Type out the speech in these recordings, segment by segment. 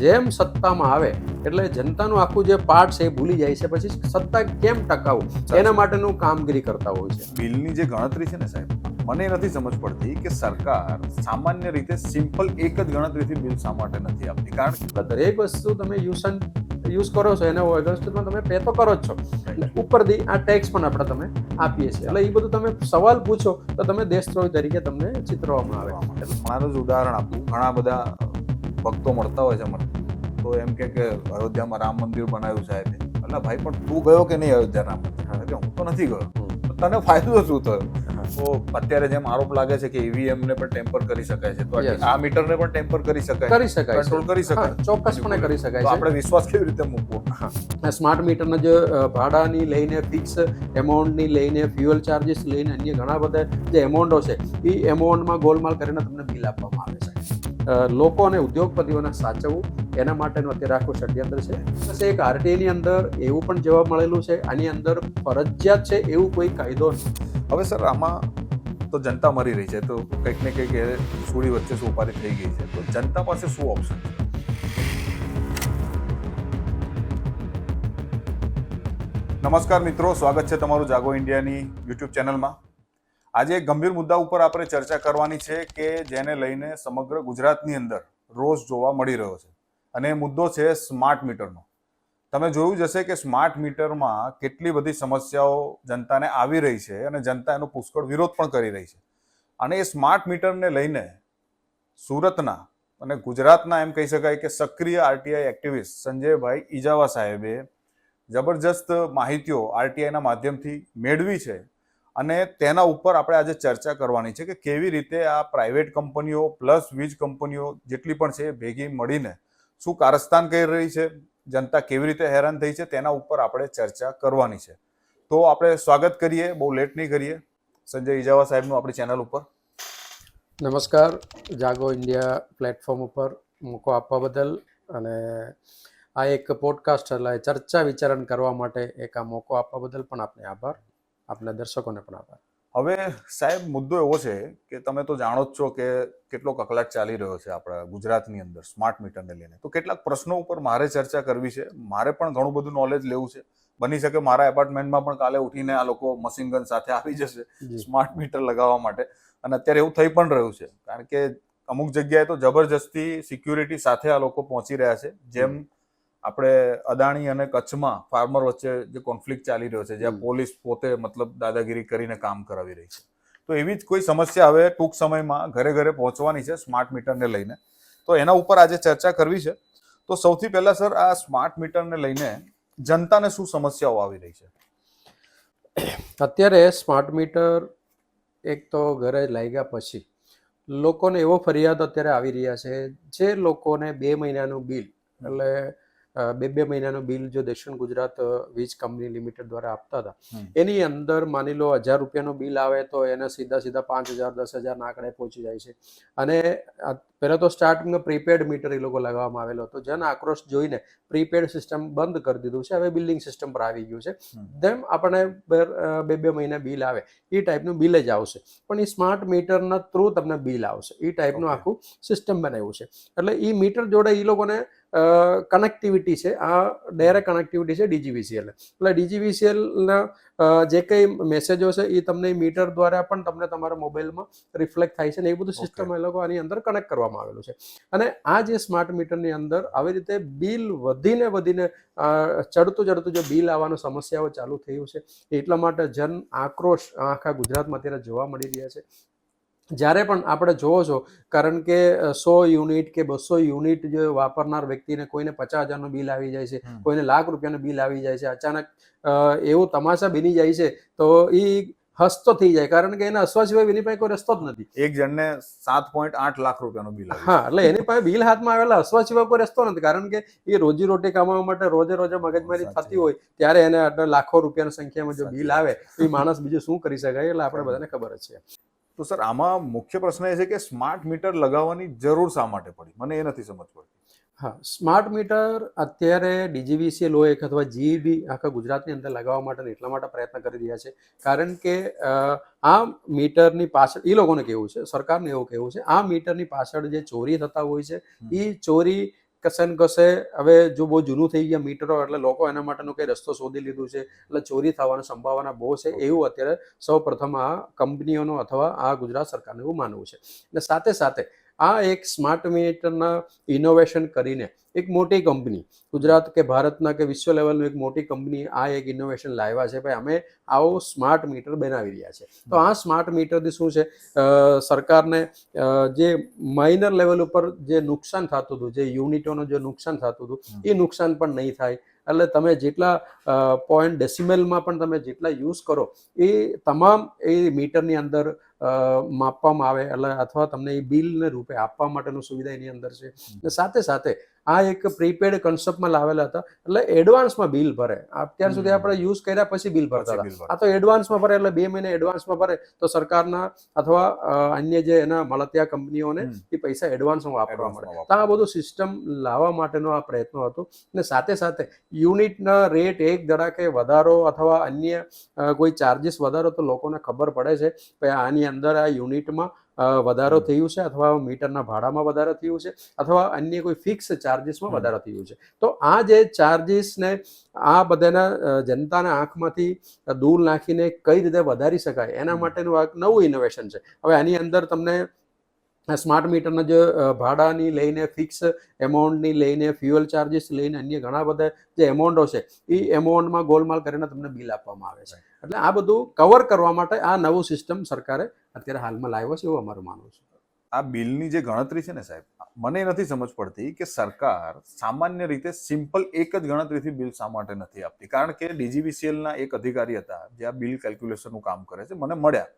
જેમ સત્તામાં આવે એટલે જનતાનું આખું જે પાર્ટ છે એ ભૂલી જાય છે. પછી સત્તા કેમ ટકાવું? એના માટેનું કામગીરી કરતા હોય છે. બિલની જે ગણતરી છે ને સાહેબ મને નથી સમજ પડતી કે સરકાર સામાન્ય રીતે સિમ્પલ એક જ ગણતરીથી બિલ શા માટે નથી આપતી? કારણ કે દરેક વસ્તુ તમે યુસન યુઝ કરો છો એને ઓગસ્ટમાં તમે પે તો કરો જ છો. ઉપરથી આ ટેક્સ પણ આપણે તમે આપીએ છીએ. એટલે એ બધું તમે સવાલ પૂછો તો તમે દેશદ્રોહી તરીકે તમને ચિતરવામાં આવે. કે મારું જ ઉદાહરણ આપું. ઘણા બધા ભક્તો મળતા હોય છે મને તો એમ કે કે અયોધ્યામાં રામ મંદિર બનાવ્યું સાહેબ એટલે ભાઈ પણ તું ગયો કે નહીં અયોધ્યા રામ મંદિર? હું. તો નથી ગયો. તને ફાયદો શું થયો? તો અત્યારે જેમ આરોપ લાગે છે કે ઈવીએમ ને પણ ટેમ્પર કરી શકાય છે. તો આ આ મીટરને પણ ટેમ્પર કરી શકાય કરી શકાય કંટ્રોલ કરી શકાય. શકાય ચોક્કસપણે કરી શકાય છે. આપણે વિશ્વાસ કેવી રીતે મૂકવો? સ્માર્ટ સ્માર્ટ મીટરના જે ભાડાની લઈને ફિક્સ એમાઉન્ટની લઈને ફ્યુઅલ ચાર્જીસ લઈને અન્ય ઘણા બધા જે એમાઉન્ટો છે એ એમાઉન્ટમાં ગોલમાલ કરીને તમને બિલ આપવામાં આવે છે. લોકો અને ઉદ્યોગપતિઓને સાચવવું, એના માટેનું અત્યારે આખું ષડયંત્ર છે. બસ એક આરટીઆઈની અંદર એવું પણ જવાબ મળેલું છે, આની અંદર ફરજિયાત છે એવું કોઈ કાયદો નથી. હવે સર, આમાં તો જનતા મરી રહી છે, તો કંઈક ને કંઈક સુડી વચ્ચે સોપારી થઈ ગઈ છે? તો જનતા પાસે શું ઓપ્શન છે? નમસ્કાર મિત્રો, સ્વાગત છે તમારું જાગો ઇન્ડિયાની યુટ્યુબ ચેનલમાં. આજે એક ગંભીર મુદ્દા ઉપર આપણે ચર્ચા કરવાની છે કે જેને લઈને સમગ્ર ગુજરાતની અંદર રોષ જોવા મળી રહ્યો છે. અને એ મુદ્દો છે સ્માર્ટ મીટરનો. તમે જોયું જશે કે સ્માર્ટ મીટરમાં કેટલી બધી સમસ્યાઓ જનતાને આવી રહી છે અને જનતા એનો પુષ્કળ વિરોધ પણ કરી રહી છે. અને એ સ્માર્ટ મીટરને લઈને સુરતના અને ગુજરાતના એમ કહી શકાય કે સક્રિય આરટીઆઈ એક્ટિવિસ્ટ સંજયભાઈ ઈજાવા સાહેબે જબરજસ્ત માહિતીઓ આરટીઆઈના માધ્યમથી મેળવી છે. અને તેના ઉપર આપણે આજે ચર્ચા કરવાની છે કે કેવી રીતે આ પ્રાઇવેટ કંપનીઓ પ્લસ વીજ કંપનીઓ જેટલી પણ છે ભેગી મળીને શું કારસ્તાન કરી રહી છે, જનતા કેવી રીતે હેરાન થઈ છે, તેના ઉપર આપણે ચર્ચા કરવાની છે. તો આપણે સ્વાગત કરીએ, બહુ લેટ નહીં કરીએ. સંજય ઈજાવા સાહેબનું આપણી ચેનલ ઉપર. નમસ્કાર. જાગો ઇન્ડિયા પ્લેટફોર્મ ઉપર મોકો આપવા બદલ અને આ એક પોડકાસ્ટ એટલે ચર્ચા વિચારણ કરવા માટે એક આ મોકો આપવા બદલ પણ આપને આભાર. આપના દર્શકોને પણ આભાર. હવે સાહેબ મુદ્દો એવો છે કે તમે તો જાણો જ છો કે કેટલો કકલાટ ચાલી રહ્યો છે આપણા ગુજરાતની અંદર સ્માર્ટ મીટરને લઈને. તો કેટલાક પ્રશ્નો ઉપર મારે ચર્ચા કરવી છે. મારે પણ ઘણું બધું નોલેજ લેવું છે. બની શકે મારા એપાર્ટમેન્ટમાં પણ કાલે ઉઠીને આ લોકો મશીન ગન સાથે આવી જશે સ્માર્ટ મીટર લગાવવા માટે. અને અત્યારે એવું થઈ પણ રહ્યું છે. કારણ કે અમુક જગ્યાએ તો જબરજસ્તી સિક્યુરિટી સાથે આ લોકો પહોંચી રહ્યા છે. જેમ આપણે અદાણી અને કચ્છમાં ફાર્મર વચ્ચે જે કોન્ફ્લિક્ટ ચાલી રહ્યો છે જ્યાં પોલીસ પોતે મતલબ દાદાગીરી કરીને કામ કરાવી રહી છે. તો એવી જ કોઈ સમસ્યા હવે ટૂંક સમયમાં ઘરે ઘરે પહોંચવાની છે સ્માર્ટ મીટરને લઈને. તો એના ઉપર આજે ચર્ચા કરવી છે. તો સૌથી પહેલા સર આ સ્માર્ટ મીટરને લઈને જનતાને શું સમસ્યાઓ આવી રહી છે? અત્યારે સ્માર્ટ મીટર એક તો ઘરે લાગ્યા પછી લોકોને એવો ફરિયાદ અત્યારે આવી રહ્યા છે જે લોકોને બે મહિનાનું બિલ એટલે બે બે મહિનાનું બિલ જો દક્ષિણ ગુજરાત વીજ કંપની લિમિટેડ દ્વારા આપતા હતા. એની અંદર માની લો હજાર રૂપિયાનું બિલ આવે તો એને સીધા સીધા પાંચ હજાર દસ હજારના આંકડે પહોંચી જાય છે. અને પહેલાં તો સ્ટાર્ટિંગમાં પ્રીપેડ મીટર એ લોકો લગાવવામાં આવેલો હતો. જન આક્રોશ જોઈને પ્રીપેડ સિસ્ટમ બંધ કરી દીધું છે. હવે બિલ્ડિંગ સિસ્ટમ પર આવી ગયું છે. તેમ આપણે બે બે મહિના બિલ આવે. એ ટાઈપનું બિલ જ આવશે. પણ એ સ્માર્ટ મીટરના થ્રુ તમને બિલ આવશે. એ ટાઈપનું આખું સિસ્ટમ બનાવ્યું છે. એટલે એ મીટર જોડે એ લોકોને કનેક્ટિવિટી છે. આ ડાયરેક્ટ કનેક્ટિવિટી છે ડીજીવીસીએલ એટલે ડીજીવીસીએલના જે કંઈ મેસેજો છે એ તમને મીટર દ્વારા પણ તમને તમારા મોબાઈલમાં રિફ્લેક્ટ થાય છે ને એ બધું સિસ્ટમ એ લોકો આની અંદર કનેક્ટ કરવામાં આવેલું છે. અને આ જે સ્માર્ટ મીટરની અંદર આવી રીતે બિલ વધીને વધીને ચડતું ચડતું જે બિલ આવવાનું સમસ્યાઓ ચાલુ થયું છે એટલા માટે જન આક્રોશ આખા ગુજરાતમાં અત્યારે જોવા મળી રહ્યા છે. જ્યારે પણ આપણે જોવો છો કારણ કે સો યુનિટ કે બસો યુનિટ જે વાપરનાર વ્યક્તિને કોઈને પચાસ હજારનું બિલ આવી જાય છે કોઈને લાખ રૂપિયાનું બિલ આવી જાય છે અચાનક એવું તમાશા બની જાય છે તો એ હસતો થઈ જાય કારણ કે એને હસવા સિવાય એની પાસે કોઈ રસ્તો જ નથી. એક જણને સાત પોઈન્ટ આઠ લાખ રૂપિયાનો બિલ હા એટલે એની પાસે બિલ હાથમાં આવેલા હસવા સિવાય કોઈ રસ્તો નથી કારણ કે એ રોજી રોટી કમાવા માટે રોજે રોજે મગજમારી થતી હોય ત્યારે એને લાખો રૂપિયાની સંખ્યામાં જો બિલ આવે તો એ માણસ બીજું શું કરી શકાય એટલે આપણે બધાને ખબર જ છે. તો સર આમાં મુખ્ય પ્રશ્ન એ છે કે સ્માર્ટ મીટર લગાવવાની જરૂર શા માટે પડી? મને એ નથી સમજ પડતી. હા સ્માર્ટ મીટર અત્યારે ડીજીવીસીએ લો એક અથવા જીઈબી આખા ગુજરાતની અંદર લગાવવા માટે એટલા માટે પ્રયત્ન કરી રહ્યા છે. કારણ કે આ મીટરની પાછળ એ લોકોને કેવું છે સરકારને એવું કેવું છે આ મીટરની પાછળ જે ચોરી થતા હોય છે એ ચોરી કશે ને કશે હવે જો બહુ જૂનું થઈ ગયા મીટરો એટલે લોકો એના માટેનો કંઈ રસ્તો શોધી લીધું છે એટલે ચોરી થવાની સંભાવના બહુ છે એવું અત્યારે સૌ પ્રથમ આ કંપનીઓનો અથવા આ ગુજરાત સરકારનું એવું માનવું છે. અને સાથે સાથે આ એક સ્માર્ટ મીટરના ઇનોવેશન કરીને એક મોટી કંપની ગુજરાત કે ભારતના કે વિશ્વ લેવલનું એક મોટી કંપની આ એક ઇનોવેશન લાવ્યા છે. ભાઈ અમે આવો સ્માર્ટ મીટર બનાવી રહ્યા છે. તો આ સ્માર્ટ મીટરથી શું છે? સરકારને જે માઇનર લેવલ ઉપર જે નુકસાન થતું હતું જે યુનિટોનું જે નુકસાન થતું હતું એ નુકસાન પણ નહીં થાય. એટલે તમે જેટલા પોઈન્ટ ડેસિમલમાં પણ તમે જેટલા યુઝ કરો એ તમામ એ મીટરની અંદર માપવામાં આવે એટલે અથવા તમને એ બિલને રૂપે આપવા માટેનું સુવિધા એની અંદર છે. અને સાથે સાથે આ એક પ્રીપેડ કન્સેપ્ટમાં લાવેલા હતા. એટલે એડવાન્સમાં બિલ ભરે. અત્યાર સુધી આપણે યુઝ કર્યા પછી બિલ ભરતા હતા. આ તો એડવાન્સમાં ભરે એટલે બે મહિને એડવાન્સમાં ભરે તો સરકારના અથવા અન્ય જે એના મળતિયા કંપનીઓને એ પૈસા એડવાન્સમાં વાપરવા મળે. તો આ બધું સિસ્ટમ લાવવા માટેનો આ પ્રયત્નો હતો. અને સાથે સાથે યુનિટના રેટ એક ધડાકે વધારો અથવા અન્ય કોઈ ચાર્જિસ વધારો તો લોકોને ખબર પડે છે. કે આની અંદર આ યુનિટમાં વધારો. થયું છે અથવા મીટરના ભાડામાં વધારો થયું છે અથવા અન્ય કોઈ ફિક્સ ચાર્જિસમાં વધારો થયું છે. તો આ જે ચાર્જિસને આ બધાના જનતાના આંખમાંથી દૂર નાખીને કઈ રીતે વધારી શકાય એના માટેનું આ નવું ઇનોવેશન છે. હવે આની અંદર તમને સ્માર્ટ મીટરના જે ભાડાની લઈને ફિક્સ એમાઉન્ટની લઈને ફ્યુઅલ ચાર્જિસ લઈને અન્ય ઘણા બધા જે એમાઉન્ટો છે એ એમાઉન્ટમાં ગોલમાલ કરીને તમને બિલ આપવામાં આવે છે. એટલે આ બધું કવર કરવા માટે આ નવું સિસ્ટમ સરકારે અત્યારે હાલમાં લાવ્યો છે એવું અમારું માનવું છે. આ બિલની જે ગણતરી છે ને સાહેબ, મને નથી સમજ પડતી કે સરકાર સામાન્ય રીતે સિમ્પલ એક જ ગણતરીથી બિલ શા માટે નથી આપતી? કારણ કે ડીજીબીસીએલના એક અધિકારી હતા, જે આ બિલ કેલ્ક્યુલેશનનું કામ કરે છે, મને મળ્યા.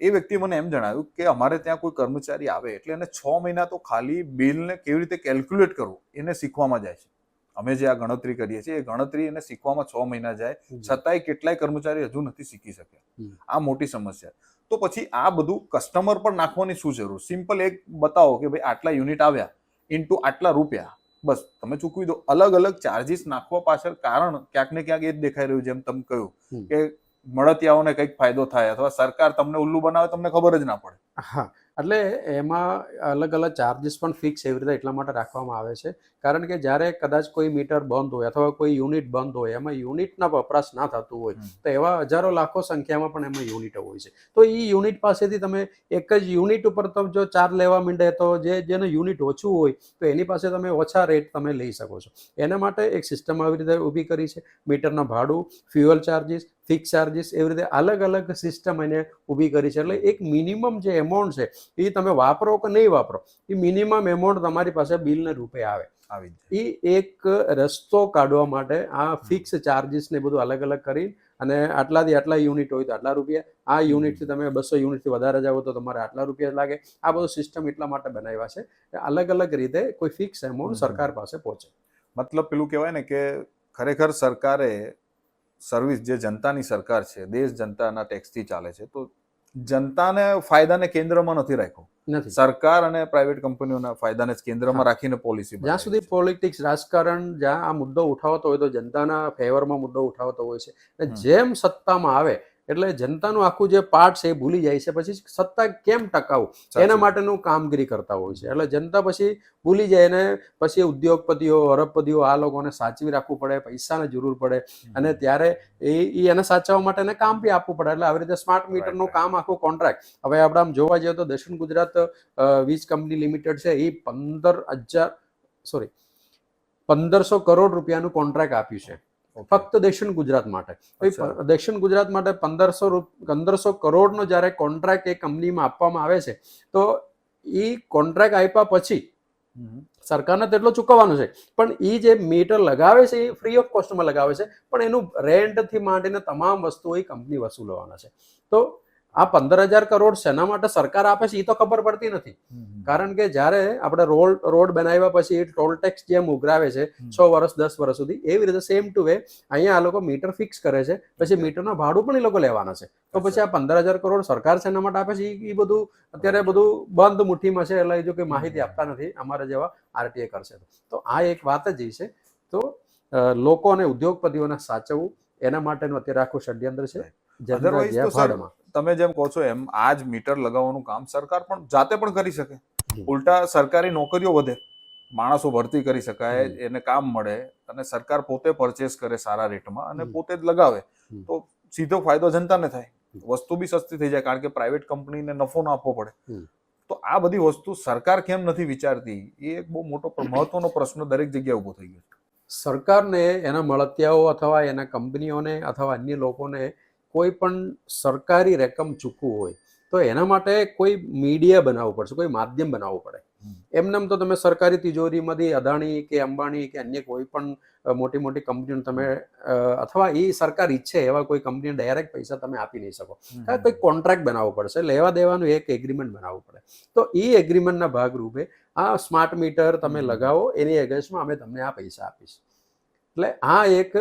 એ વ્યક્તિએ મને એમ જણાવ્યું કે અમારે ત્યાં કોઈ કર્મચારી આવે એટલે એને છ મહિના તો ખાલી બિલને કેવી રીતે કેલ્ક્યુલેટ કરવું, એને શીખવામાં જાય છે. અમે જે આ ગણતરી કરીએ છીએ એ ગણતરી એને શીખવામાં છ મહિના જાય. છતાંય કેટલાય કર્મચારી હજુ નથી શીખી શક્યા. આ મોટી સમસ્યા. તો પછી આ બધું કસ્ટમર પર નાખવાની શું જરૂર? સિમ્પલ એક બતાવો કે ભાઈ આટલા યુનિટ આવ્યા ઇન્ટુ આટલા રૂપિયા. બસ તમે ચૂકવી દો. અલગ અલગ ચાર્જિસ નાખવા પાછળ કારણ ક્યાંક ને ક્યાંક એ જ દેખાઈ રહ્યું જેમ તમે કહ્યું. કે મળતિયાઓને કંઈક ફાયદો થાય અથવા સરકાર તમને ઉલ્લુ બનાવે તમને ખબર જ ના પડે. હા. એટલે એમાં અલગ અલગ ચાર્જિસ પણ ફિક્સ એવી રીતે એટલા માટે રાખવામાં આવે છે. કારણ કે જ્યારે કદાચ કોઈ મીટર બંધ હોય અથવા કોઈ યુનિટ બંધ હોય એમાં યુનિટના વપરાશ ના થતું હોય તો એવા હજારો લાખો સંખ્યામાં પણ એમાં યુનિટો હોય છે. તો એ યુનિટ પાસેથી તમે એક જ યુનિટ ઉપર તમે જો ચાર્જ લેવા માંડે તો જે જેનું યુનિટ ઓછું હોય તો એની પાસે તમે ઓછા રેટ તમે લઈ શકો છો. એના માટે એક સિસ્ટમ આવી રીતે ઊભી કરી છે. મીટરના ભાડું ફ્યુઅલ ચાર્જિસ ફિક્સ ચાર્જિસ એવી રીતે અલગ અલગ સિસ્ટમ એને ઊભી કરી છે. એટલે એક મિનિમમ જે એમાઉન્ટ છે એ તમે વાપરો કે નહીં વાપરો એ મિનિમમ એમાઉન્ટ તમારી પાસે બિલને રૂપે આવે. આવી એ એક રસ્તો કાઢવા માટે આ ફિક્સ ચાર્જિસને બધું અલગ અલગ કરી અને આટલાથી આટલા યુનિટ હોય તો આટલા રૂપિયા આ યુનિટથી તમે બસો યુનિટથી વધારે જાઓ તો તમારે આટલા રૂપિયા લાગે. આ બધું સિસ્ટમ એટલા માટે બનાવ્યા છે કે અલગ અલગ રીતે કોઈ ફિક્સ એમાઉન્ટ સરકાર પાસે પહોંચે. મતલબ પેલું કહેવાય ને કે ખરેખર સરકારે સર્વિસ જે જનતાની સરકાર છે દેશ જનતાના ટેક્સથી ચાલે છે તો જનતાને ફાયદાને કેન્દ્રમાં નથી રાખ્યો. નથી. સરકાર અને પ્રાઇવેટ કંપનીઓના ફાયદાને જ કેન્દ્રમાં રાખીને પોલિસી જ્યાં સુધી પોલિટિક્સ રાજકારણ જ્યાં આ મુદ્દો ઉઠાવતો હોય તો જનતાના ફેવરમાં મુદ્દો ઉઠાવતો હોય છે. અને જેમ સત્તામાં આવે એટલે જનતાનું આખું જે પાર્ટ છે એ ભૂલી જાય છે. પછી સત્તા કેમ ટકાવું એના માટેનું કામગીરી કરતા હોય છે. એટલે જનતા પછી ભૂલી જાય અને પછી ઉદ્યોગપતિઓ અરબપતિઓ આ લોકોને સાચવી રાખવું પડે પૈસાને જરૂર પડે અને ત્યારે એ એને સાચવવા માટે એને કામ બી આપવું પડે. એટલે આવી રીતે સ્માર્ટ મીટરનું કામ આખું કોન્ટ્રાક્ટ હવે આપણે આમ જોવા જઈએ તો દક્ષિણ ગુજરાત વીજ કંપની લિમિટેડ છે. એ પંદર હજાર સોરી પંદરસો કરોડ રૂપિયાનું કોન્ટ્રાક્ટ આપ્યું છે. ફક્ત દક્ષિણ ગુજરાત માટે. દક્ષિણ ગુજરાત માટે પંદરસો પંદરસો કરોડનો જ્યારે કોન્ટ્રાક્ટ એ કંપનીમાં આપવામાં આવે છે તો એ કોન્ટ્રાક્ટ આપ્યા પછી સરકારને તેટલો ચૂકવવાનો છે. પણ એ જે મીટર લગાવે છે એ ફ્રી ઓફ કોસ્ટમાં લગાવે છે પણ એનું રેન્ટથી માંડીને તમામ વસ્તુઓ એ કંપની વસૂલવાના છે. તો આ પંદર હજાર કરોડ શેના માટે સરકાર આપે છે એ તો ખબર પડતી નથી. કારણ કે જ્યારે આપણે રોડ રોડ બનાવ્યા પછી એ ટોલ ટેક્સ જેમ ઉઘરાવે છે છ વર્ષ દસ વર્ષ સુધી એવી રીતે સેમ ટુ વે અહીંયા આ લોકો મીટર ફિક્સ કરે છે પછી મીટરના ભાડું પણ એ લોકો લેવાના છે. તો પછી આ પંદર હજાર કરોડ સરકાર શેના માટે આપે છે ઈ બધું અત્યારે બધું બંધ મુઠ્ઠીમાં છે એટલે એ જો કે માહિતી આપતા નથી અમારા જેવા આરટીએ કરશે તો. આ એક વાત જ એ છે. તો લોકો અને ઉદ્યોગપતિઓને સાચવવું એના માટેનું અત્યારે આખું ષડયંત્ર છે. જનતા તો સર, તમે જેમ કહો છો એમ આ જ મીટર લગાવવાનું કામ સરકાર પણ જાતે પણ કરી શકે. ઉલટા સરકારી નોકરીઓ વધે. માણસો ભરતી કરી શકાય એને કામ મળે અને સરકાર પોતે પરચેસ કરે સારા રેટમાં અને પોતે જ લગાવે. તો સીધો ફાયદો જનતાને થાય. વસ્તુ બી સસ્તી થઈ જાય કારણ કે પ્રાઇવેટ કંપનીને નફો ના આપવો પડે. તો આ બધી વસ્તુ સરકાર કેમ નથી વિચારતી? એ એક બહુ મોટો મહત્વનો પ્રશ્ન દરેક જગ્યાએ ઊભો થઈ ગયો છે. સરકારને એના મળતિયાઓ અથવા એના કંપનીઓને અથવા અન્ય લોકોને કોઈ પણ સરકારી રકમ ચૂકવું હોય તો એના માટે કોઈ મીડિયા બનાવવું પડશે કોઈ માધ્યમ બનાવવું પડે. એમનેમ તો તમે સરકારી તિજોરીમાંથી અદાણી કે અંબાણી કે અન્ય કોઈ પણ મોટી મોટી કંપનીઓને તમે અથવા એ સરકાર ઈચ્છે એવા કોઈ કંપનીને ડાયરેક્ટ પૈસા તમે આપી નહીં શકો. કોઈ કોન્ટ્રાક્ટ બનાવવો પડશે લેવા દેવાનું એક એગ્રીમેન્ટ બનાવવું પડે. તો એ એગ્રીમેન્ટના ભાગરૂપે આ સ્માર્ટ મીટર તમે લગાવો એની અગેન્સ્ટમાં અમે તમને આ પૈસા આપીશ. એટલે આ એક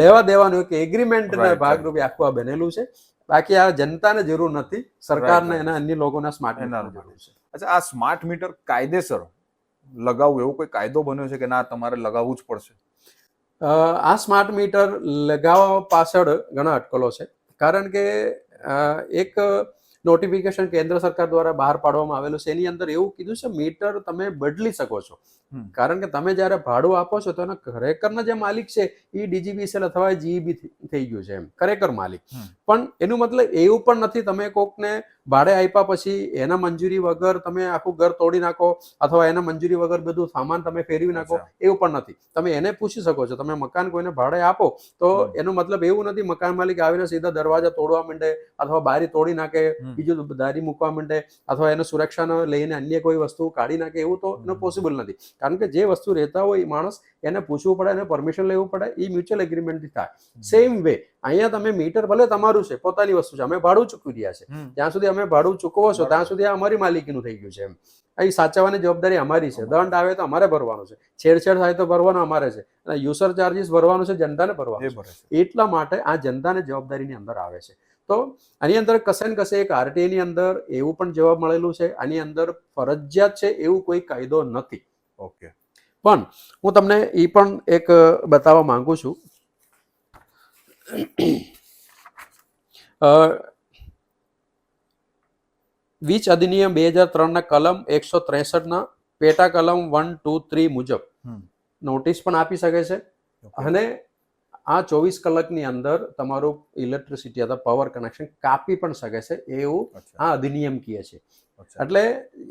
લેવા દેવાનું એક એગ્રીમેન્ટના. ભાગરૂપે આખું આ બનેલું છે બાકી આ જનતાને જરૂર નથી સરકારને. એના અન્ય લોકોના સ્માર્ટ મીટર છે અચ્છા આ સ્માર્ટ મીટર કાયદેસર લગાવવું એવો કોઈ કાયદો બન્યો છે કે ના તમારે લગાવવું જ પડશે આ સ્માર્ટ મીટર લગાવવા પાછળ ઘણા અટકલો છે કારણ કે એક નોટિફિકેશન કેન્દ્ર સરકાર દ્વારા બહાર પાડવામાં આવેલું છે એની અંદર એવું કીધું છે મીટર તમે બદલી શકો છો. કારણ કે તમે જ્યારે ભાડું આપો છો તો એના ખરેખરના જે માલિક છે એ ડીજીબીસીએલ અથવા જીઈબી થઈ ગયું છે એમ. ખરેખર માલિક. પણ એનું મતલબ એવું પણ નથી તમે કોકને ભાડે આપ્યા પછી એના મંજૂરી વગર તમે આખું ઘર તોડી નાખો અથવા એના મંજૂરી વગર બધું સામાન તમે ફેરવી નાખો એવું પણ નથી. તમે એને પૂછી શકો છો તમે મકાન કોઈને ભાડે આપો તો એનો મતલબ એવું નથી મકાન માલિક આવીને સીધા દરવાજા તોડવા માંડે અથવા બારી તોડી નાખે બીજું દારી મૂકવા માંડે અથવા એને સુરક્ષાને લઈને અન્ય કોઈ વસ્તુ કાઢી નાખે એવું તો એનો પોસિબલ નથી. કારણ કે જે વસ્તુ રહેતા હોય એ માણસ એને પૂછવું પડે એને પરમિશન લેવું પડે એ મ્યુચ્યુઅલ એગ્રીમેન્ટથી થાય. સેમ વે અહીંયા તમે મીટર ભલે તમારું છે પોતાની વસ્તુ છે અમે ભાડું ચૂકવી રહ્યા છે. જ્યાં સુધી અમે ભાડું ચૂકવો છો ત્યાં સુધી આ અમારી માલિકીનું થઈ ગયું છે એમ. અહીં સાચવવાની જવાબદારી અમારી છે. દંડ આવે તો અમારે ભરવાનું છે. છેડછેડ થાય તો ભરવાનો અમારે છે. અને યુસર ચાર્જીસ ભરવાનું છે જનતાને ભરવાનું છે. એટલા માટે આ જનતાને જવાબદારીની અંદર આવે છે. તો આની અંદર કશે ને કશે એક RTI ની અંદર એવું પણ જવાબ મળેલું છે. આની અંદર ફરજિયાત છે એવું કોઈ કાયદો નથી. ઓકે. પણ હું તમને એ પણ એક બતાવવા માંગુ છું. વીજ અધિનિયમ બે હજાર ત્રણના કલમ એકસો ત્રેસઠના પેટા કલમ વન ટુ થ્રી મુજબ નોટિસ પણ આપી શકે છે. અને આ ચોવીસ કલાકની અંદર તમારું ઇલેક્ટ્રિસિટી અથવા પાવર કનેક્શન કાપી પણ શકે છે એવું આ અધિનિયમ કહે છે. એટલે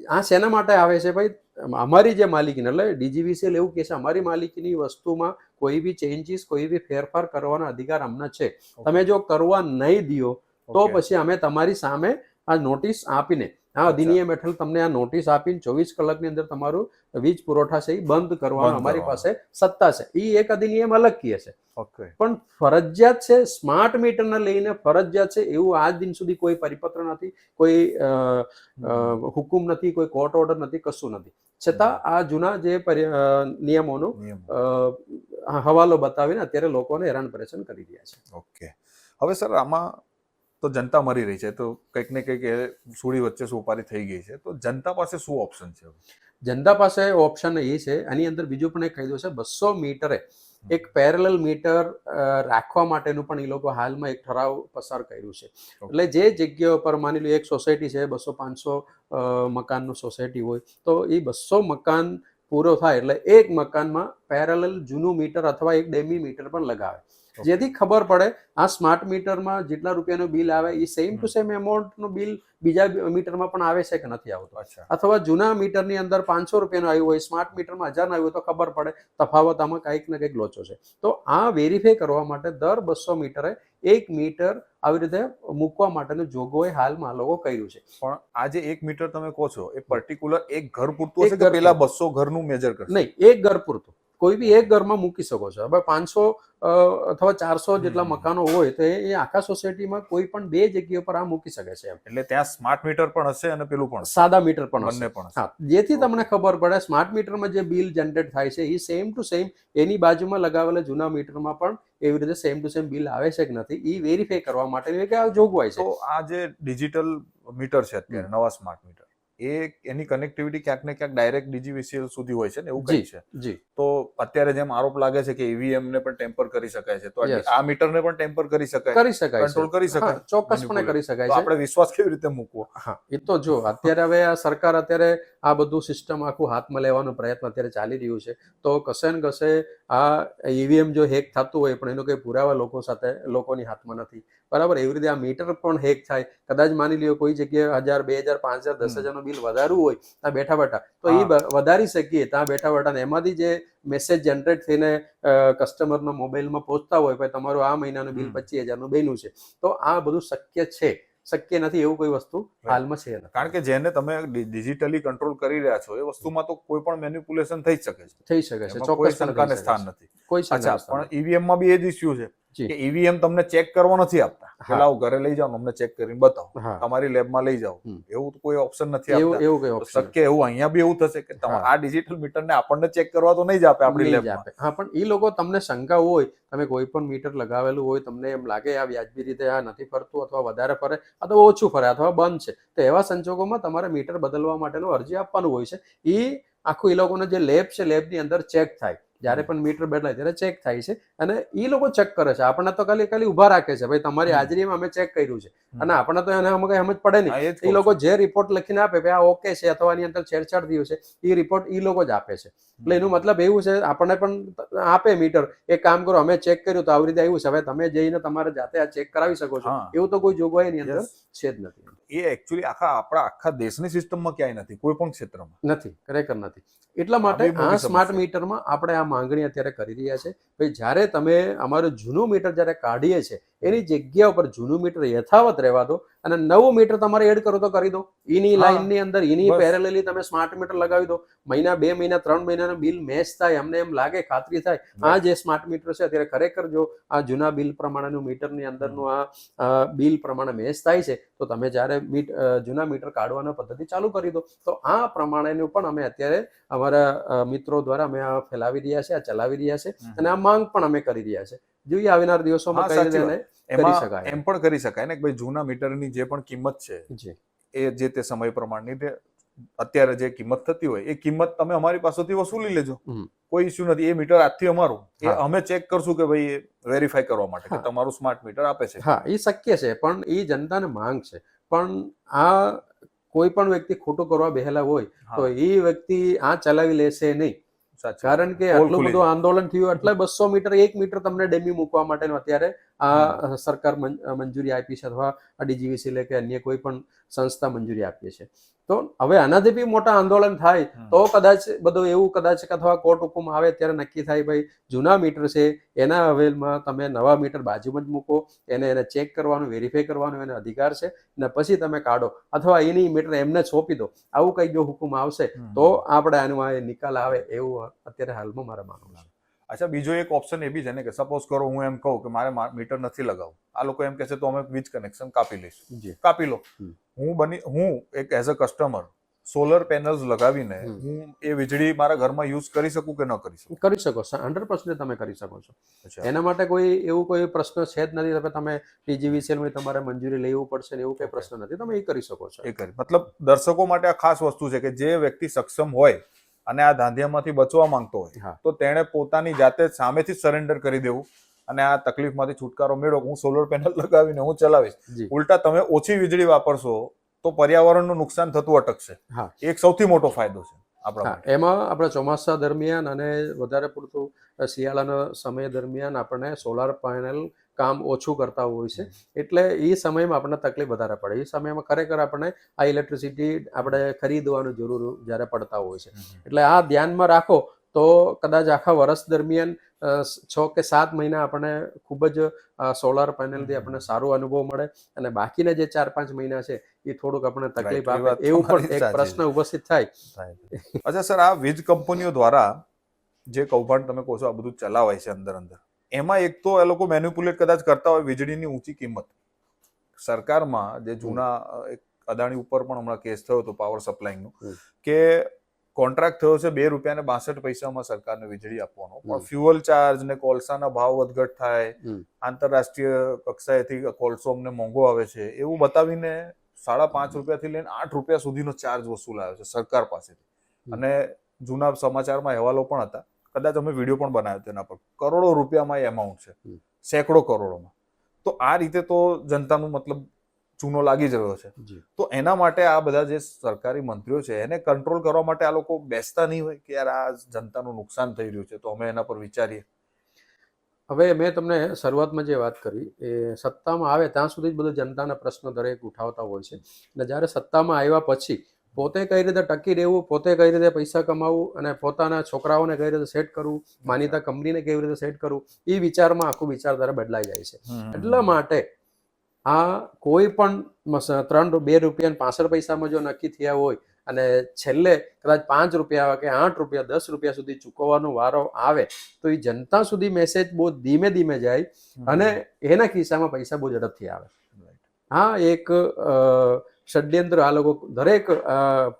આ શેના માટે આવે છે ભાઈ? અમારી જે માલિકીને એટલે ડીજીવીસીએલ એવું કહે છે અમારી માલિકીની વસ્તુમાં કોઈ બી ચેન્જીસ કોઈ બી ફેરફાર કરવાનો અધિકાર અમને છે. તમે જો કરવા નહીં દો તો પછી અમે તમારી સામે આ નોટિસ આપીને આ અધિનિયમ હેઠળ તમને આ નોટિસ આપીને ચોવીસ કલાકની અંદર તમારું વીજ પુરવઠા છે એ બંધ કરવાનો અમારી પાસે સત્તા છે. એ એક અધિનિયમ અલગ કહે છે પણ ફરજિયાત છે સ્માર્ટ મીટરને લઈને ફરજિયાત છે એવું આજ દિન સુધી કોઈ પરિપત્ર નથી કોઈ હુકુમ નથી કોઈ કોર્ટ ઓર્ડર નથી કશું નથી. છતાં આ જૂના જે નિયમોનો હવાલો બતાવીને અત્યારે લોકોને હેરાન પરેશાન કરી રહ્યા છે. ઓકે. હવે સર આમાં તો જનતા મરી રહી છે. તો કંઈક ને કંઈક એ સુડી વચ્ચે સોપારી થઈ ગઈ છે. તો જનતા પાસે શું ઓપ્શન છે જનતા પાસે ઓપ્શન એ છે. આની અંદર બીજું પણ એક કાયદો છે. બસો મીટરે એક પેરેલલ મીટર રાખવા માટેનું પણ એ લોકો હાલમાં એક ઠરાવ પસાર કર્યું છે. એટલે જે જગ્યાઓ પર માની લો એક સોસાયટી છે બસો પાંચસો મકાનનું સોસાયટી હોય તો એ બસો મકાન પૂરો થાય એટલે એક મકાનમાં પેરેલલ જૂનું મીટર અથવા એક ડેમી મીટર પણ લગાવે. જેથી ખબર પડે આ સ્માર્ટ મીટરમાં જેટલા રૂપિયાનું બિલ આવે એ સેમ ટુ સેમ એમાઉન્ટનું બિલ બીજા મીટરમાં પણ આવે છે કે નથી આવતું? અથવા જૂના મીટરની અંદર પાંચસો રૂપિયાનું આવ્યું હોય સ્માર્ટ મીટરમાં હજારનું આવ્યું તો ખબર પડે તફાવત આમાં કંઈક ને કંઈક લોચો છે. તો આ વેરીફાઈ કરવા માટે દર બસો મીટરે એક મીટર આવી રીતે મૂકવા માટેનું જોગવાઈ હાલમાં લોકો કર્યું છે. પણ આ જે એક મીટર તમે કહો છો એ પર્ટિક્યુલર એક ઘર પૂરતું હશે કે પેલા બસો ઘરનું મેજર કરશે? નહીં એક ઘર પૂરતું. કોઈ બી એક ઘરમાં મૂકી શકો છો. હવે પાંચસો અથવા ચારસો જેટલા મકાનો હોય તો એ આખા સોસાયટીમાં કોઈ પણ બે જગ્યા પર આ મૂકી શકે છે એટલે ત્યાં સ્માર્ટ મીટર પણ હશે અને પેલું પણ સાદા મીટર પણ હશે. બંને પણ હા જેથી તમને ખબર પડે સ્માર્ટ મીટરમાં જે બિલ જનરેટ થાય છે એ સેમ ટુ સેમ એની બાજુમાં લગાવેલા જૂના મીટરમાં પણ એવી રીતે સેમ ટુ સેમ બિલ આવે છે કે નથી એ વેરીફાઈ કરવા માટે જોગવાઈ છે. તો આ જે ડિજિટલ મીટર છે અત્યારે નવા સ્માર્ટ મીટર એ એની કનેક્ટિવિટી ક્યાંક ને ક્યાંક ડાયરેક્ટ ડીજીવીસીએલ સુધી હોય છે ને એવું કઈ છે? જી. તો અત્યારે જેમ આરોપ લાગે છે કે ઈવીએમ ને પણ ટેમ્પર કરી શકાય છે તો આ આ મીટરને પણ ટેમ્પર કરી શકાય કરી શકાય કંટ્રોલ કરી શકાય ચોક્કસપણે કરી શકાય છે. આપણે વિશ્વાસ કેવી રીતે મૂકવો? હા એ તો જો અત્યારે હવે આ સરકાર અત્યારે આ બધું સિસ્ટમ આખું હાથમાં લેવાનો પ્રયત્ન અત્યારે ચાલી રહ્યું છે. તો કશે ને કશે આ ઈવીએમ જો હેક થતું હોય પણ એનો કંઈ પુરાવા લોકો સાથે લોકોની હાથમાં નથી. બરાબર? એવી રીતે આ મીટર પણ હેક થાય. કદાચ માની લ્યો કોઈ જગ્યાએ હજાર બે હજાર પાંચ હજાર દસ હજારનું બિલ વધારવું હોય ત્યાં બેઠા બેઠા તો એ વધારી શકીએ ત્યાં બેઠા બેઠા. એમાંથી જે મેસેજ જનરેટ થઈને કસ્ટમરના મોબાઈલમાં પહોંચતા હોય ભાઈ તમારું આ મહિનાનું બિલ પચીસ હજારનું બન્યું છે. તો આ બધું શક્ય છે. શક્ય નથી એવું કોઈ વસ્તુ હાલમાં છે કારણ કે જેને તમે ડિજિટલી કંટ્રોલ કરી રહ્યા છો એ વસ્તુમાં તો કોઈ પણ મેન્યુપ્યુલેશન થઈ શકે છે. થઈ શકે છે ચોક્કસ શંકાને સ્થાન નથી. કોઈ અચ્છા પણ ઈવીએમમાં બી એ જ ઇસ્યુ છે. કે ઈવીએમ તમને ચેક કરવા નથી આપતા. પેલા હું ઘરે લઈ જાઓ અમને ચેક કરીને બતાવો. તમારી લેબમાં લઈ જાઓ. એવું તો કોઈ ઓપ્શન નથી એવું આપતા. એવું કઈ શક્ય એવું અહીંયા બી એવું થશે કે તમારે આ ડિજિટલ મીટર ને આપણને ચેક કરવા તો નહીં જ આપે આપણી લેબ આપે. હા પણ એ લોકો તમને શંકા હોય તમે કોઈ પણ મીટર લગાવેલું હોય તમને એમ લાગે આ વ્યાજબી રીતે આ નથી ફરતું અથવા વધારે ફરે અથવા ઓછું ફરે અથવા બંધ છે. તો એવા સંજોગોમાં તમારે મીટર બદલવા માટેનું અરજી આપવાનું હોય છે. એ આખું એ લોકોનો જે લેબ છે લેબની અંદર ચેક થાય. જ્યારે પણ મીટર બદલાય ત્યારે ચેક થાય છે. અને એ લોકો ચેક કરે છે. આપણને તો ખાલી ખાલી ઊભા રાખે છે. ભાઈ તમારી હાજરીમાં અમે ચેક કર્યું છે. અને આપણને તો એને અમે કઈ સમજ પડે નહીં. એ લોકો જે રિપોર્ટ લખીને આપે કે આ ઓકે છે અથવા એની અંદર છેડછાડ થયું છે એ રિપોર્ટ એ લોકો જ આપે છે. એટલે એનું મતલબ એવું છે આપણને પણ આપે મીટર એક કામ કરો અમે ચેક કર્યું તો આવી રીતે આવ્યું છે. હવે તમે જઈને તમારે જાતે આ ચેક કરાવી શકો છો. એવું તો કોઈ જોગવાઈ એની અંદર છે જ નથી. એ એકચ્યુઅલી આખા આપણા આખા દેશની સિસ્ટમમાં ક્યાંય નથી. કોઈ પણ ક્ષેત્રમાં. નથી. ખરેખર નથી. એટલા માટે આ સ્માર્ટ મીટરમાં આપણે આ માંગણી અત્યારે કરી રહ્યા છે. ભાઈ જ્યારે તમે અમારું જૂનું મીટર જ્યારે કાઢીએ છે એની જગ્યા ઉપર જૂનું મીટર યથાવત રહેવા દો અને નવું મીટર તમારે એડ કરો તો કરી દો. એની લાઈનની અંદર એની. પેરેલલી તમે સ્માર્ટ મીટર લગાવી દો. મહિના બે મહિના ત્રણ મહિનાનું બિલ મેચ થાય અમને એમ લાગે ખાતરી થાય. આ જે સ્માર્ટ મીટર છે અત્યારે ખરેખર જો આ જૂના બિલ પ્રમાણેનું મીટરની અંદરનું આ બિલ પ્રમાણે મેચ થાય છે તો તમે જ્યારે મીટ જૂના મીટર કાઢવાની પદ્ધતિ ચાલુ કરી દો. તો આ પ્રમાણેનું પણ અમે અત્યારે અમારા મિત્રો દ્વારા અમે આ ફેલાવી રહ્યા છે આ ચલાવી રહ્યા છે અને આ માંગ પણ અમે કરી રહ્યા છે. જોઈએ આવનાર દિવસોમાં કઈ એને કરી શકાય. એમ પણ કરી શકાય ને કે ભાઈ જૂના મીટરની જે પણ કિંમત છે એ જે તે સમય પ્રમાણની અત્યારે જે કિંમત થતી હોય એ કિંમત તમે અમારી પાસેથી વસૂલી લેજો. કોઈ ઇસ્યુ નથી. એ મીટર આજથી અમારું. એ અમે ચેક કરશું કે ભાઈ વેરીફાઈ કરવા માટે કે તમારું સ્માર્ટ મીટર આપે છે. હા એ શક્ય છે પણ એ જનતાને માંગ છે. પણ આ કોઈ પણ વ્યક્તિ ખોટું કરવા બેહેલા હોય તો એ વ્યક્તિ આ ચલાવી લેશે નહીં. કારણ કે આટલું બધું આંદોલન થયું એટલે બસો મીટર એક મીટર તમને ડેમી મૂકવા માટેનું અત્યારે આ સરકાર મંજૂરી આપી છે અથવા ડીજીવીસી લે કે અન્ય કોઈ પણ સંસ્થા મંજૂરી આપી છે. તો હવે આનાથી બી મોટા આંદોલન થાય તો કદાચ બધું એવું કદાચ અથવા કોર્ટ હુકમ આવે ત્યારે નક્કી થાય ભાઈ જૂના મીટર છે એના અવેલમાં તમે નવા મીટર બાજુમાં જ મૂકો એને એને ચેક કરવાનું વેરીફાઈ કરવાનું એને અધિકાર છે ને પછી તમે કાઢો. અથવા એની મીટર એમને સોંપી દો. આવું કંઈ જો હુકુમ આવશે તો આપણે આનું આ નિકાલ આવે એવું અત્યારે હાલમાં મારા માનવું છે. અચ્છા બીજો એક ઓપ્શન એ બી છે ને કે સપોઝ કરો હું એમ કહું કે મારે મીટર નથી લગાવવું આ લોકો એમ કહેશે તો અમે વીજ કનેક્શન કાપી લઈશું. કાપી લો. હું બની હું એક as a customer solar panels લગાવીને હું એ વીજળી મારા ઘરમાં યુઝ કરી શકું કે ન કરી શકું? કરી શકો હંડ્રેડ પર્સન્ટ તમે કરી શકો છો. એના માટે કોઈ એવું કોઈ પ્રશ્ન છે જ નથી તમે તમે ટીજીવીસીએલમાં તમારે મંજૂરી લેવું પડશે એવું કોઈ પ્રશ્ન નથી તમે એ કરી શકો છો. એ કરી. મતલબ દર્શકો માટે આ ખાસ વસ્તુ છે કે જે વ્યક્તિ સક્ષમ હોય અને આ ધાંધિયામાંથી બચવા માંગતો હોય. તો તેણે પોતાની જાતે જ સામેથી સરેન્ડર કરી દેવું. અને આ તકલીફમાંથી છુટકારો મેળવો હું સોલર પેનલ લગાવીને હું ચલાવીશ. ઉલટા તમે ઓછી વીજળી વાપરશો તો પર્યાવરણનું નુકસાન થતું અટકશે. હા. એક સૌથી મોટો ફાયદો છે આપણા એમાં આપણે ચોમાસા દરમિયાન અને વધારે પૂરતું શિયાળાના સમય દરમિયાન આપણને સોલાર પેનલ કામ ઓછું કરતા હોય છે. એટલે એ સમયમાં આપણને તકલીફ વધારે પડે. એ સમયમાં ખરેખર આપણને આ ઇલેક્ટ્રિસિટી આપણે ખરીદવાનું જરૂર જ્યારે પડતા હોય છે. એટલે આ ધ્યાનમાં રાખો તો કદાચ આખા વર્ષ દરમિયાન છ કે સાત મહિના આપણને ખૂબ જ સોલાર પેનલથી આપણને સારો અનુભવ મળે અને બાકીના જે ચાર પાંચ મહિના છે એ થોડુંક આપણને તકલીફ આપે એવું પણ એક પ્રશ્ન ઉપસ્થિત થાય. અચ્છા સર આ વીજ કંપનીઓ દ્વારા જે કૌભાંડ તમે કહો છો આ બધું ચલાવાય છે અંદર અંદર. એમાં એક તો એ લોકો મેન્યુપ્યુલેટ કદાચ કરતા હોય વીજળીની ઊંચી કિંમત. સરકારમાં જે જૂના એક અદાણી ઉપર પણ હમણાં કેસ થયો હતો પાવર સપ્લાયનો. કે કોન્ટ્રાક્ટ થયો છે બે રૂપિયા ને બાસઠ પૈસામાં સરકારને વીજળી આપવાનો. પણ ફ્યુઅલ ચાર્જ ને કોલસાના ભાવ વધઘટ થાય. આંતરરાષ્ટ્રીય કક્ષાએથી કોલસો અમને મોંઘો આવે છે એવું બતાવીને સાડા પાંચ રૂપિયાથી લઈને આઠ રૂપિયા સુધીનો ચાર્જ વસૂલાયો છે સરકાર પાસેથી. અને જૂના સમાચારમાં અહેવાલો પણ હતા. કદાચ અમે વીડિયો પણ બનાવ્યો તેના પર. કરોડો રૂપિયામાં એ એમાઉન્ટ છે. સેંકડો કરોડોમાં. તો આ રીતે તો જનતાનું મતલબ ચૂનો લાગી જ રહ્યો છે. તો એના માટે આ બધા જે સરકારી મંત્રીઓ છે એને કંટ્રોલ કરવા માટે આ લોકો બેસતા નહીં હોય કે યાર આ જનતાનું નુકસાન થઈ રહ્યું છે તો અમે એના પર વિચારીએ. હવે મેં તમને શરૂઆતમાં જે વાત કરી એ સત્તામાં આવે ત્યાં સુધી જ બધા જનતાના પ્રશ્નો દરેક ઉઠાવતા હોય છે. અને જ્યારે સત્તામાં આવ્યા પછી પોતે કઈ રીતે ટકી રહેવું પોતે કઈ રીતે પૈસા કમાવવું અને પોતાના છોકરાઓને કઈ રીતે સેટ કરવું માનીતા કંપનીને કેવી રીતે સેટ કરવું એ વિચારમાં આખું વિચારધારા બદલાઈ જાય છે. એટલા માટે આ કોઈ પણ ત્રણ બે રૂપિયા પાસઠ પૈસામાં જો નક્કી થયા હોય અને છેલ્લે કદાચ પાંચ રૂપિયા કે આઠ રૂપિયા દસ રૂપિયા સુધી ચૂકવવાનો વારો આવે તો એ જનતા સુધી મેસેજ બહુ ધીમે ધીમે જાય અને એના ખિસ્સામાં પૈસા બહુ ઝડપથી આવે. હા એક ષડ્યંત્ર આ લોકો દરેક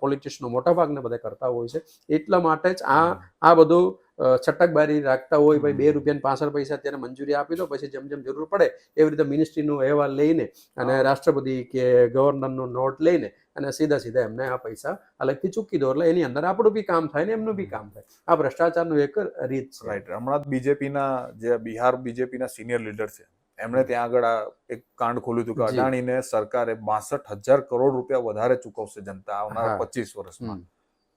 પોલિટિશનો મોટા ભાગના બધા કરતા હોય છે. એટલા માટે જ આ આ બધું છટકબારી રાખતા હોય ભાઈ બે રૂપિયા ને પાસઠ પૈસા ત્યારે મંજૂરી આપી દો પછી જેમ જેમ જરૂર પડે એવી રીતે મિનિસ્ટ્રીનો અહેવાલ લઈને અને રાષ્ટ્રપતિ કે ગવર્નરનો નોટ લઈને અને સીધા સીધા એમને આ પૈસા અલગથી ચૂકી દો. એટલે એની અંદર આપણું બી કામ થાય ને એમનું બી કામ થાય. આ ભ્રષ્ટાચારનું એક રીત છે. રાઈટ હમણાં બીજેપીના જે બિહાર બીજેપીના સિનિયર લીડર છે એમણે ત્યાં આગળ આ એક કાંડ ખોલ્યું હતું કે. અદાણીને સરકારે બાસઠ હજાર કરોડ રૂપિયા વધારે ચૂકવશે જનતા આવનારા પચીસ વર્ષમાં.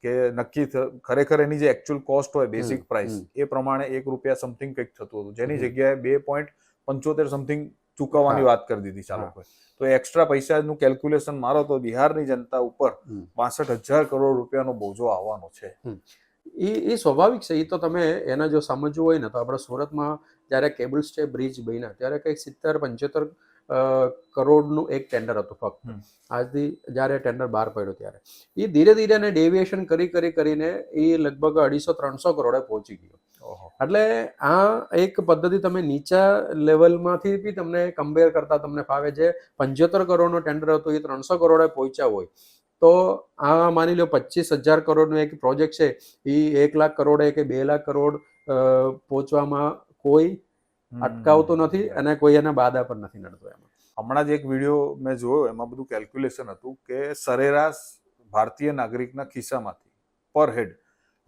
કે નક્કી ખરેખર એની જે એકચ્યુઅલ કોસ્ટ હોય બેસિક પ્રાઇસ એ પ્રમાણે એક રૂપિયા સમથિંગ કંઈક થતું હતું. જેની જગ્યાએ બે પોઈન્ટ પંચોતેર સમથિંગ ચૂકવવાની વાત કરી દીધી. લોકોએ તો એક્સ્ટ્રા પૈસાનું કેલ્ક્યુલેશન મારો તો બિહારની જનતા ઉપર. બાસઠ હજાર કરોડ રૂપિયાનો બોજો આવવાનો છે. એ એ સ્વાભાવિક છે. એ તો તમે એને જો સમજવું હોય ને તો આપણે સુરતમાં જ્યારે કેબલ સ્ટે બ્રિજ બન્યા ત્યારે કંઈક સિત્તેર પંચોતેર કરોડનું એક ટેન્ડર હતું ફક્ત. આજથી જ્યારે ટેન્ડર બહાર પડ્યું ત્યારે. એ ધીરે ધીરે એને ડેવિએશન કરી કરી કરીને એ લગભગ અઢીસો ત્રણસો કરોડે પહોંચી ગયો. એટલે આ એક પદ્ધતિ તમે નીચા લેવલમાંથી બી તમને કમ્પેર કરતા તમને ફાવે છે. પંચોતેર કરોડનો ટેન્ડર હતો એ ત્રણસો કરોડે પહોંચ્યા હોય. તો આ માની લો પચીસ હજાર કરોડનો એક પ્રોજેક્ટ છે. એ એક લાખ કરોડે કે બે લાખ કરોડ પહોંચવામાં કોઈ અટકાવતું નથી અને કોઈ એને બાધા પણ નથી નડતો એમાં. હમણાં જ એક વીડિયો મેં જોયો એમાં બધું કેલ્ક્યુલેશન હતું કે સરેરાશ ભારતીય નાગરિકના ખિસ્સામાંથી પર હેડ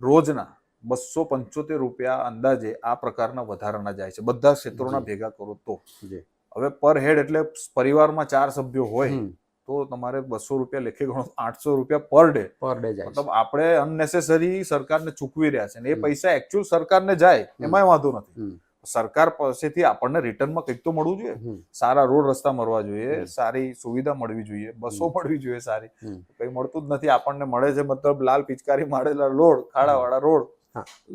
રોજના બસો પંચોતેર રૂપિયા અંદાજે આ પ્રકારના વધારાના જાય છે. બધા ક્ષેત્રોના ભેગા કરો તો. જી. હવે પર હેડ એટલે પરિવારમાં ચાર સભ્યો હોય તો તમારે બસો રૂપિયા લેખે ગણો આઠસો રૂપિયા પર ડે પર ડે જાય મતલબ આપણે અનનેસેસરી સરકારને ચૂકવી રહ્યા છે ને એ પૈસા એકચ્યુઅલ સરકારને જાય એમાં એમાંય વાંધો નથી. સરકાર પાસેથી આપણને રિટર્નમાં કંઈક તો મળવું જોઈએ. સારા રોડ રસ્તા મળવા જોઈએ સારી સુવિધા મળવી જોઈએ બસો મળવી જોઈએ સારી. કઈ મળતું જ નથી. આપણને મળે છે મતલબ લાલ પિચકારી મારેલા રોડ ખાડાવાળા રોડ.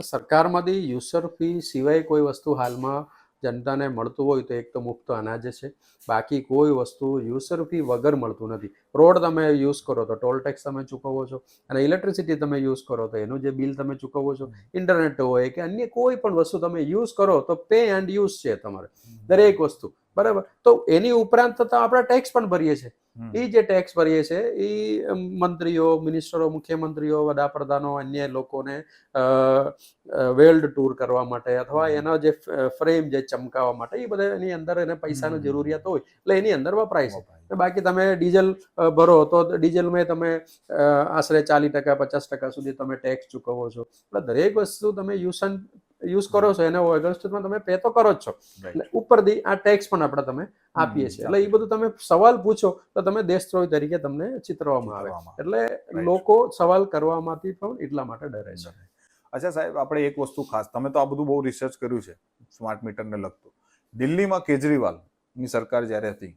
સરકારમાંથી યુસર ફી સિવાય કોઈ વસ્તુ હાલમાં જનતાને મળતું હોય તો એક તો મુક્ત અનાજ છે. બાકી કોઈ વસ્તુ યુઝર ફી વગર મળતું નથી. રોડ તમે યુઝ કરો તો ટોલ ટેક્સ તમે ચૂકવો છો અને ઇલેક્ટ્રિસિટી તમે યુઝ કરો તો એનું જે બિલ તમે ચૂકવો છો. ઇન્ટરનેટ હોય કે અન્ય કોઈ પણ વસ્તુ તમે યુઝ કરો તો પે એન્ડ યુઝ છે તમારે. દરેક વસ્તુ. બરાબર? તો એની ઉપરાંત તો આપણે ટેક્સ પણ ભરીએ છીએ. એ જે ટેક્સ ભરીએ છે એ મંત્રીઓ મિનિસ્ટરો મુખ્યમંત્રીઓ વડાપ્રધાનો અન્ય લોકોને વેલ્ડ ટૂર કરવા માટે અથવા. એનો જે ફ્રેમ જે ચમકાવવા માટે એ બધા એની અંદર એને પૈસાની જરૂરિયાત હોય. એટલે એની અંદર વપરાય છે. બાકી તમે ડીઝલ ભરો તો ડીઝલમાં તમે આશરે ચાલીસ ટકા પચાસ ટકા સુધી તમે ટેક્સ ચૂકવો છો. એટલે દરેક વસ્તુ તમે યુસન યુઝ કરો છો એને અગસ્ટમાં તમે પે તો કરો જ છો. એટલે ઉપરથી આ ટેક્સ પણ આપણે તમે આપીએ છીએ. એટલે એ બધું તમે સવાલ પૂછો તો તમે દેશદ્રોહી તરીકે તમને ચિતરવામાં આવે. એટલે લોકો સવાલ કરવામાંથી પણ એટલા માટે ડરે છે. અચ્છા સાહેબ આપણે એક વસ્તુ ખાસ તમે તો આ બધું બહુ રિસર્ચ કર્યું છે સ્માર્ટ મીટરને લગતું. દિલ્હીમાં કેજરીવાલની સરકાર જ્યારે હતી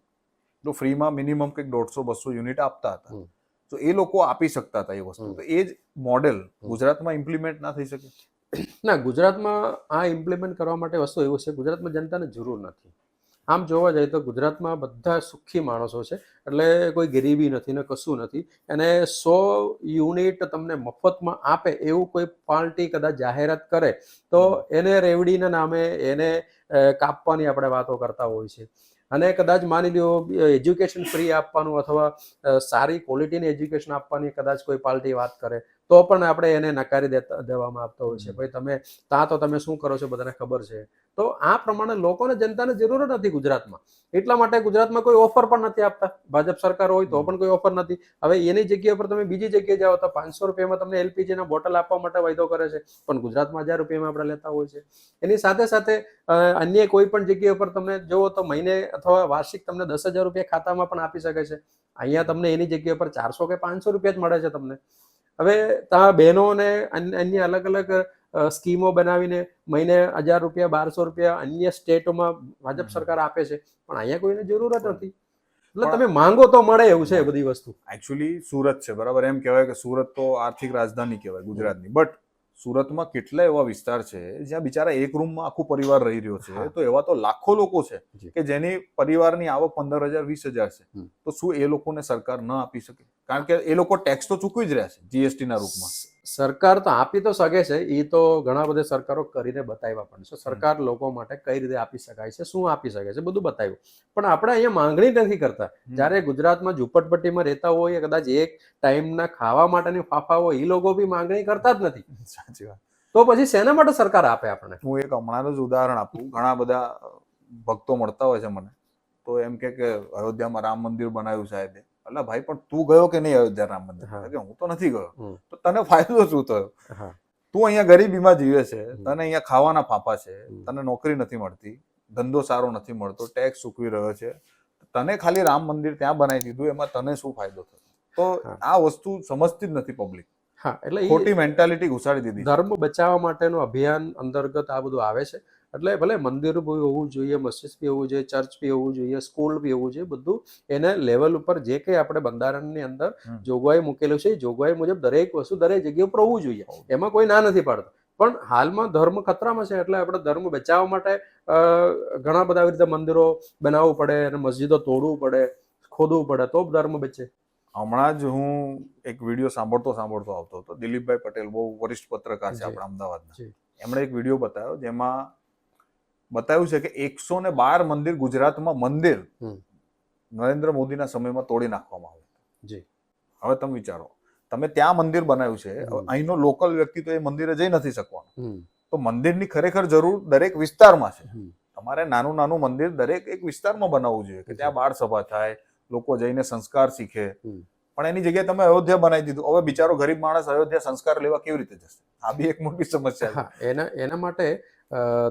તો ફ્રીમાં મિનિમમ કંઈક દોઢસો બસો યુનિટ આપતા હતા. તો એ લોકો આપી શકતા હતા એ વસ્તુ. તો એ જ મોડેલ ગુજરાતમાં ઇમ્પ્લિમેન્ટ ના થઈ શકે? ના, ગુજરાતમાં આ ઇમ્પ્લિમેન્ટ કરવા માટે વસ્તુ એવું છે, ગુજરાતમાં જનતાને જરૂર નથી. આમ જોવા જઈએ તો ગુજરાતમાં બધા સુખી માણસો છે, એટલે કોઈ ગરીબી નથી, ને કશું નથી. અને સો યુનિટ તમને મફતમાં આપે એવું કોઈ પાર્ટી કદાચ જાહેરાત કરે, તો એને રેવડીના નામે એને કાપવાની આપણે વાતો કરતા હોય છે. અને કદાચ માની લો એજ્યુકેશન ફ્રી આપવાનું અથવા સારી ક્વોલિટીની એજ્યુકેશન આપવાની કદાચ કોઈ પાર્ટી વાત કરે તો પણ આપણે એને નકારી દેતા દેવામાં આવતો હોય છે. ભાઈ તમે ત્યાં તો તમે શું કરો છો બધાને ખબર છે. તો આ પ્રમાણે લોકોને જનતાને જરૂર જ નથી ગુજરાતમાં. એટલા માટે ગુજરાતમાં કોઈ ઓફર પણ નથી આપતા. ભાજપ સરકાર હોય તો પણ કોઈ ઓફર નથી. હવે એની જગ્યા પર તમે બીજી જગ્યાએ જાઓ તો પાંચસો રૂપિયામાં તમને એલપીજી ના બોટલ આપવા માટે વાયદો કરે છે. પણ ગુજરાતમાં હજાર રૂપિયામાં આપણે લેતા હોય છે. એની સાથે સાથે અન્ય કોઈ પણ જગ્યા પર તમે જુઓ તો મહિને અથવા વાર્ષિક તમને દસ હજાર રૂપિયા ખાતામાં પણ આપી શકે છે. અહીંયા તમને એની જગ્યા પર ચારસો કે પાંચસો રૂપિયા જ મળે છે તમને. હવે ત્યાં બહેનોને અન્ય અન્ય અલગ અલગ સ્કીમો બનાવીને મહિને હજાર રૂપિયા બારસો રૂપિયા અન્ય સ્ટેટોમાં ભાજપ સરકાર આપે છે. પણ અહીંયા કોઈને જરૂરત નથી. એટલે તમે માંગો તો મળે એવું છે બધી વસ્તુ. એકચ્યુઅલી સુરત છે. બરાબર? એમ કહેવાય કે સુરત તો આર્થિક રાજધાની કહેવાય ગુજરાતની. બટ સુરતમાં કેટલા એવા વિસ્તાર છે જ્યાં બિચારા એક રૂમમાં આખું પરિવાર રહી રહ્યો છે. તો એવા તો લાખો લોકો છે કે જેની પરિવારની આવક પંદર હજાર વીસ હજાર છે. તો શું એ લોકોને સરકાર ન આપી શકે? કારણ કે એ લોકો ટેક્સ તો ચૂકવી જ રહ્યા છે જીએસટી ના રૂપમાં. સરકાર તો આપી તો શકે છે એ તો ઘણા બધા સરકારો કરીને બતાવ્યા પણ છે. સરકાર લોકો માટે કઈ રીતે આપી શકાય છે શું આપી શકે છે બધું બતાવ્યું. પણ આપણે અહીંયા માંગણી નથી કરતા. જ્યારે ગુજરાતમાં ઝુંપડપટ્ટીમાં રહેતા હોય કદાચ એક ટાઈમના ખાવા માટેની ફાફા હોય એ લોકો બી માંગણી કરતા જ નથી. સાચી વાત. તો પછી શેના માટે સરકાર આપે આપણને? હું એક હમણાંનું જ ઉદાહરણ આપું. ઘણા બધા ભક્તો મળતા હોય છે મને. તો એમ કે કે અયોધ્યામાં રામ મંદિર બનાવ્યું સાહેબે. એટલે ભાઈ પણ તું ગયો કે નહીં અયોધ્યા રામ મંદિર કે હું તો નથી ગયો. તો તને ફાયદો શું થયો? તું અહીંયા ગરીબીમાં જીવે છે તને અહીંયા ખાવાના ફાફા છે તને નોકરી નથી મળતી ધંધો સારો નથી મળતો ટેક્સ ચૂકવી રહ્યો છે. તને ખાલી રામ મંદિર ત્યાં બનાવી દીધું એમાં તને શું ફાયદો થયો? તો આ વસ્તુ સમજતી જ નથી પબ્લિક હા એટલે ખોટી મેન્ટાલિટી ઘુસાડી દીધી ધર્મ બચાવવા માટેનું અભિયાન અંતર્ગત આ બધું આવે છે. એટલે ભલે મંદિર બી હોવું જોઈએ મસ્જિદ બી હોવું જોઈએ ચર્ચ બી હોવું જોઈએ સ્કૂલ બી હોવું જોઈએ બધું એને લેવલ ઉપર જે કંઈ આપણે બંધારણની અંદર જોગવાઈ મૂકેલું છે એ જોગવાઈ મુજબ દરેક વસ્તુ દરેક જગ્યા ઉપર હોવું જોઈએ. એમાં કોઈ ના નથી પાડતું. પણ હાલમાં ધર્મ ખતરામાં છે એટલે આપણે ધર્મ બચાવવા માટે ઘણા બધા આવી રીતે મંદિરો બનાવવું પડે અને મસ્જિદો તોડવું પડે ખોદવું પડે તો ધર્મ બચે. હમણાં જ હું એક વીડિયો સાંભળતો સાંભળતો આવતો હતો. દિલીપભાઈ પટેલ બહુ વરિષ્ઠ પત્રકાર છે. આપણા અમદાવાદના. એમણે એક વીડિયો બતાવ્યો જેમાં બતાવ્યું છે કે એકસો ને બાર મંદિર ગુજરાતમાં મંદિર નરેન્દ્ર મોદીના સમયમાં તોડી નાખવામાં આવ્યું જી. હવે તમે વિચારો તમે ત્યાં મંદિર બનાવ્યું છે અહીંનો લોકલ વ્યક્તિ તો એ મંદિરે જઈ નથી શકવાનો. તો મંદિરની ખરેખર જરૂર દરેક વિસ્તારમાં છે. તમારે નાનું નાનું મંદિર દરેક એક વિસ્તારમાં બનાવવું જોઈએ કે ત્યાં બાળ સભા થાય લોકો જઈને સંસ્કાર શીખે. પણ એની જગ્યાએ તમે અયોધ્યા બનાવી દીધું. હવે બિચારો ગરીબ માણસ અયોધ્યા સંસ્કાર લેવા કેવી રીતે જશે? આ બી એક મોટી સમસ્યા એના એના માટે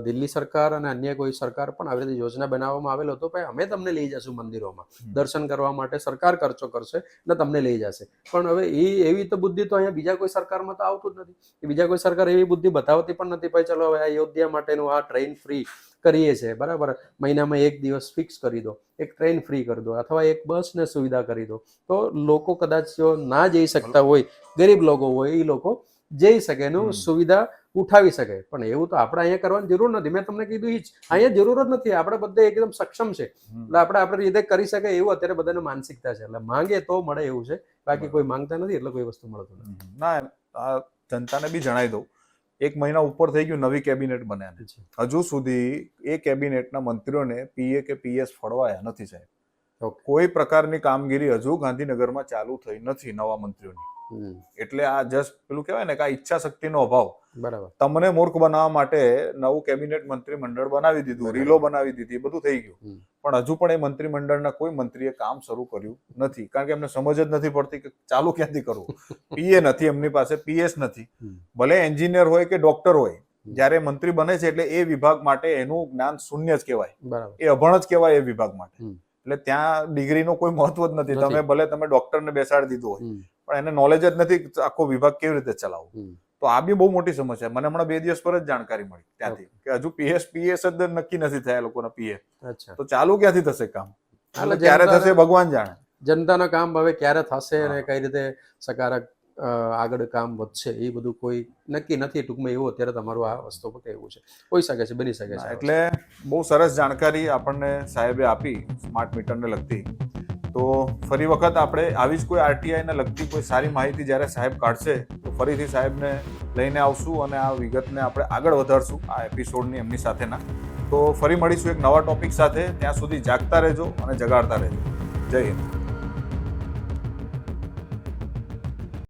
દિલ્હી સરકાર અને અન્ય કોઈ સરકાર પણ આવી રીતે યોજના બનાવવામાં આવેલો હતો ભાઈ અમે તમને લઈ જશું મંદિરોમાં. દર્શન કરવા માટે સરકાર ખર્ચો કરશે ને તમને લઈ જશે. પણ હવે એ એવી તો બુદ્ધિ તો અહીંયા બીજા કોઈ સરકારમાં તો આવતું જ નથી. બીજા કોઈ સરકાર એવી બુદ્ધિ બતાવતી પણ નથી ભાઈ ચલો હવે આ અયોધ્યા માટેનું આ ટ્રેન ફ્રી કરીએ છે બરાબર? મહિનામાં એક દિવસ ફિક્સ કરી દો. એક ટ્રેન ફ્રી કરી દો અથવા એક બસને સુવિધા કરી દો. તો લોકો કદાચ ના જઈ શકતા હોય ગરીબ લોકો હોય એ લોકો જઈ શકે એનું સુવિધા ઉઠાવી શકે. પણ એવું તો આપણે અહીંયા કરવાની જરૂર નથી. મેં તમને કીધું એ જ. અહીંયા જરૂર જ નથી. આપણે બધે એકદમ સક્ષમ છે. એટલે આપણે આપણે રીતે કરી શકે એવું અત્યારે બધાને માનસિકતા છે. એટલે માંગે તો મળે એવું છે. બાકી કોઈ માંગતા નથી એટલે કોઈ વસ્તુ મળતું નથી. ના આ જનતાને બી જણાવી દઉં. એક મહિના ઉપર થઈ ગયું નવી કેબિનેટ બન્યા હજુ સુધી એ કેબિનેટના મંત્રીઓને પીએ કે પીએસ ફળવાયા નથી સાહેબ. કોઈ પ્રકારની કામગીરી હજુ ગાંધીનગરમાં ચાલુ થઈ નથી નવા મંત્રીઓની. એટલે આ જસ્ટ પેલું કહેવાય ને કે આ ઈચ્છા શક્તિનો અભાવ. બરાબર. તમને મૂર્ખ બનાવવા માટે નવું કેબિનેટ મંત્રીમંડળ બનાવી દીધું રીલો બનાવી દીધી બધું થઈ ગયું. પણ હજુ પણ એ મંત્રીમંડળના કોઈ મંત્રીએ કામ શરૂ કર્યું નથી. કારણ કે એમને સમજ જ નથી પડતી કે ચાલુ ક્યાંથી કરવું. પીએ નથી એમની પાસે પીએસ નથી. ભલે એન્જિનિયર હોય કે ડોક્ટર હોય. જ્યારે મંત્રી બને છે એટલે એ વિભાગ માટે એનું જ્ઞાન શૂન્ય જ કહેવાય. એ અભણ જ કહેવાય એ વિભાગ માટે. એટલે ત્યાં ડિગ્રીનો કોઈ મહત્વ જ નથી. તમે ભલે તમે ડોક્ટરને બેસાડી દીધો હોય પણ એને નોલેજ જ નથી આખો વિભાગ કેવી રીતે ચલાવવો. તો આ બી બહુ મોટી સમસ્યા. મને હમણાં બે દિવસ પર જ જાણકારી મળી ત્યાંથી કે હજુ પીએસ પીએસ જ નક્કી નથી થયા લોકોના પીએ તો ચાલુ ક્યાંથી થશે કામ? એટલે ક્યારે થશે ભગવાન જાણે. જનતાના કામ હવે ક્યારે થશે અને કઈ રીતે સકારક આગળ કામ વધશે એ બધું કોઈ નક્કી નથી. ટૂંકમાં એવું અત્યારે તમારું આ વસ્તુ પર એવું છે. હોઈ શકે છે બની શકે છે એટલે બહુ સરસ જાણકારી આપણને સાહેબે આપી સ્માર્ટ મીટરને લગતી. તો ફરી વખત આપણે આવી જ કોઈ આરટીઆઈને લગતી કોઈ સારી માહિતી જ્યારે સાહેબ કાઢશે, તો ફરીથી સાહેબને લઈને આવશું અને આ વિગતને આપણે આગળ વધારશું આ એપિસોડની એમની સાથેના. તો ફરી મળીશું એક નવા ટોપિક સાથે. ત્યાં સુધી જાગતા રહેજો અને જગાડતા રહેજો. જય હિન્દ.